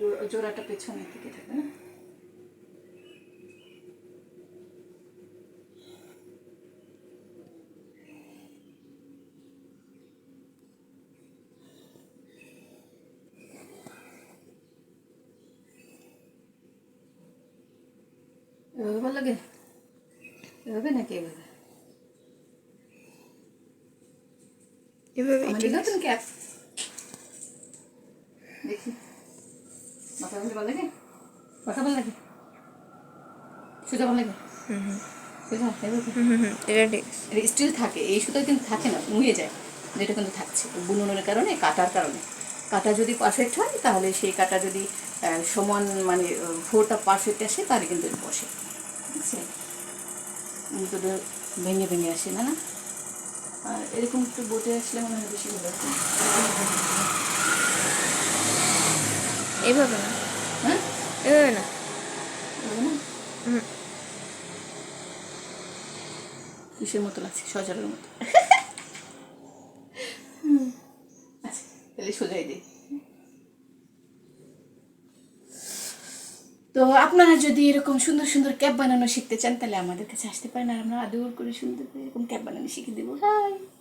জোড়া- জোড়াটা পেছনের দিকে থাকবে না? এভাবে ভালো লাগে এভাবে নাকি এভাবে? এভাবে আমাদের নতুন ক্যাপ দেখি। মাথা ভালো ভালো লাগে মাথা ভালো লাগে সুতা ভালো লাগে সোজা এভাবে হুম হুম হুম এটা। স্টিল থাকে এই সুতো কিন্তু থাকে না মুয়ে যায়। যেটা কিন্তু থাকছে বুননের কারণে কাটার কারণে। কাটা যদি পারফেক্ট হয় তাহলে সেই কাটা যদি সমান মানে ফোরটা পারফেক্ট আসে তাহলে কিন্তু বসে। ঠিক আছে? ওটা ভেঙে ভেঙে আসে না না? আর এরকম একটু বোটে আসলে মনে হয় বেশি ভালো না। হ্যাঁ? এভাবে না। এভাবে না? কিসের মতো লাগছে? মতো। আচ্ছা তাহলে সোজাই দিই তো আপনারা যদি এরকম সুন্দর সুন্দর ক্যাপ বানানো শিখতে চান তাহলে আমাদের কাছে আসতে পারেন আর আমরা আদর করে সুন্দর এরকম ক্যাপ বানানো শিখে দেবো। হাই টাটাই